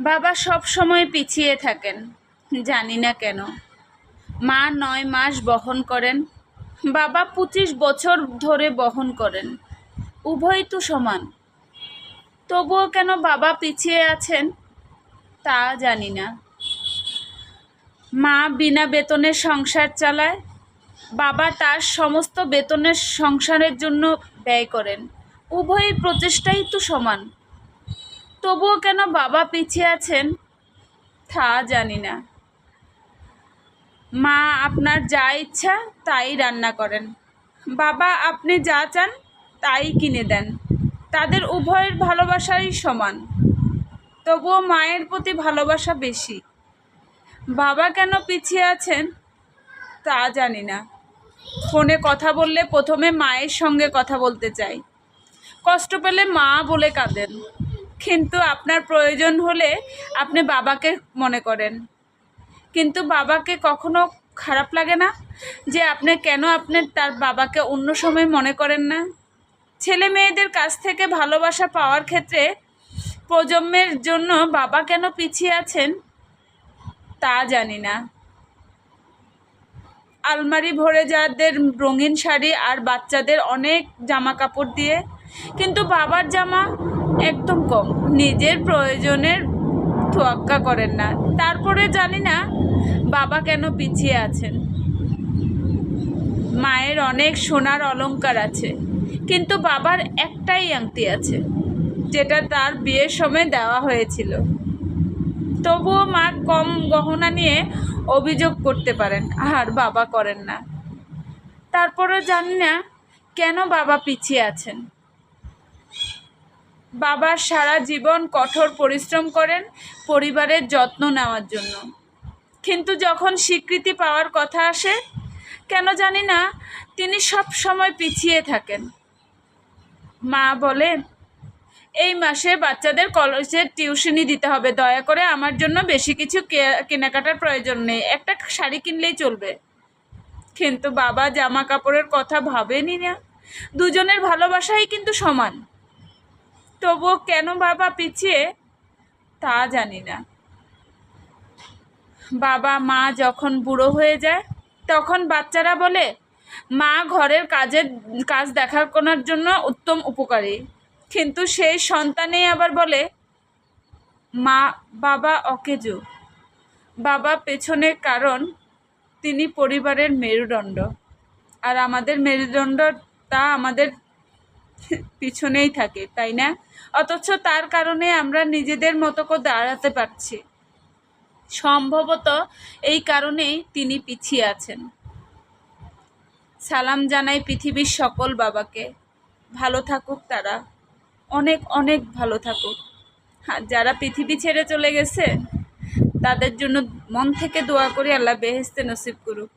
বাবা সব সময় পিছিয়ে থাকেন, জানি না কেন। মা নয় মাস বহন করেন, বাবা পঁচিশ বছর ধরে বহন করেন, উভয় তো সমান। তবুও কেন বাবা পিছিয়ে আছেন, তা জানি না। মা বিনা বেতনে সংসার চালায়, বাবা তার সমস্ত বেতনের সংসারের জন্য ব্যয় করেন, উভয় প্রচেষ্টাই তো সমান। তবুও কেন বাবা পিছিয়ে আছেন? তা জানি না। মা আপনার যা ইচ্ছা তাই রান্না করেন। বাবা আপনি যা চান তাই কিনে দেন। তাদের উভয়ের ভালোবাসাই সমান। তবুও মায়ের প্রতি ভালোবাসা বেশি। বাবা কেন পিছিয়ে আছেন তা জানি না। ফোনে কথা বললে প্রথমে মায়ের সঙ্গে কথা বলতে চাই। কষ্ট পেলে মা বলে কাঁদেন। কিন্তু আপনার প্রয়োজন হলে আপনি বাবাকে মনে করেন। কিন্তু বাবাকে কখনো খারাপ লাগে না যে আপনি কেন আপনি তার বাবাকে অন্য সময় মনে করেন না? ছেলে মেয়েদের কাছ থেকে ভালোবাসা পাওয়ার ক্ষেত্রে প্রজন্মের জন্য বাবা কেন পিছিয়ে আছেন তা জানি না। আলমারি ভরে যাদের রঙিন শাড়ি আর বাচ্চাদের অনেক জামা কাপড় দিয়ে, কিন্তু বাবার জামা একদম কম। নিজের প্রয়োজনের তোয়াক্কা করেন না। তারপরে জানি না বাবা কেন পিছিয়ে আছেন। মায়ের অনেক সোনার অলংকার আছে, কিন্তু বাবার একটাই আংটি আছে, যেটা তার বিয়ের সময় দেওয়া হয়েছিল। তবুও মা কম গহনা নিয়ে অভিযোগ করতে পারেন, আর বাবা করেন না। তারপরে জানি না কেন বাবা পিছিয়ে আছেন। বাবা সারা জীবন কঠোর পরিশ্রম করেন পরিবারের যত্ন নেওয়ার জন্য। কিন্তু যখন স্বীকৃতি পাওয়ার কথা আসে, কেন জানি না, তিনি সব সময় পিছিয়ে থাকেন। মা বলে এই মাসে বাচ্চাদের কলেজের টিউশনি দিতে হবে, দয়া করে আমার জন্য বেশি কিছু কেনাকাটার প্রয়োজন নেই, একটা শাড়ি কিনলেই চলবে। কিন্তু বাবা জামা কাপড়ের কথা ভাবেনি না। দুজনের ভালোবাসাই কিন্তু সমান। তবুও কেন বাবা পিছিয়ে? তা জানি না। বাবা, মা যখন বুড়ো হয়ে যায়, তখন বাচ্চারা বলে, মা ঘরের কাজের, কাজ দেখানোর জন্য উত্তম উপকারী। কিন্তু সেই সন্তানেই আবার বলে, মা, বাবা অকেজো। বাবা পেছনে কারণ তিনি পরিবারের মেরুদণ্ড। আর আমাদের মেরুদণ্ড তা আমাদের পিছনেই থাকে, তাই না? অথচ তার কারণে আমরা নিজেদের মতো করে দাঁড়াতে পারছি। সম্ভবত এই কারণেই তিনি পিছিয়ে আছেন। সালাম জানাই পৃথিবীর সকল বাবাকে। ভালো থাকুক তারা। অনেক অনেক ভালো থাকুক। আর যারা পৃথিবী ছেড়ে চলে গেছে, তাদের জন্য মন থেকে দোয়া করি আল্লাহ বেহেস্তে নসিব করুক।